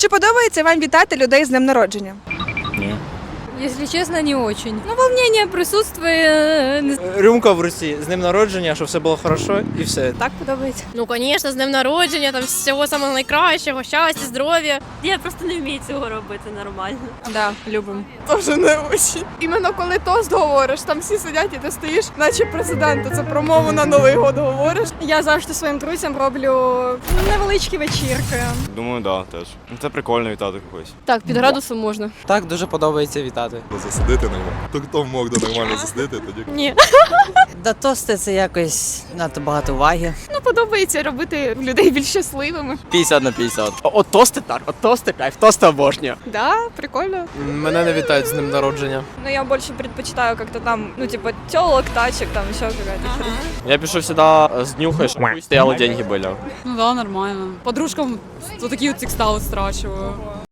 Чи подобається вам вітати людей з днем народження? Если честно, не очень. Ну, волнение присутствует. э. Рюмка в руці з ним народження, щоб все було хорошо і все. Так подобається. Ну, звісно, з днем народження, там всього самого найкращого, щастя, здоров'я. Я просто не вмію цього робити нормально. Да, любим. Тоже не очень. Іменно коли тост говориш, там всі сидять і ти стоїш, наче президент. Це промову на Новий год говориш. Я завжди своїм друзям роблю невеличкі вечірки. Думаю, да, теж. Ну, Це прикольно вітати когось. Так, під градусом можна. Так дуже подобається вітати. Засидити нормально. То хто мог до нормально засидити, тоді Ні. До тости це якось надто багато уваги. Ну, подобається робити людей більш щасливими. 50 на 50. От тости так, от тости кайф, тости обожнюю. Да, прикольно. Мене не вітають з ним народження. Но я больше предпочитаю как-то там, ну, типа, телок, тачек, там еще какая-то херня. Я пішов сюди з нюхою, щоб стояли деньги були. Ну да, нормально. Подружкам вот такие вот тексталы страчиваю.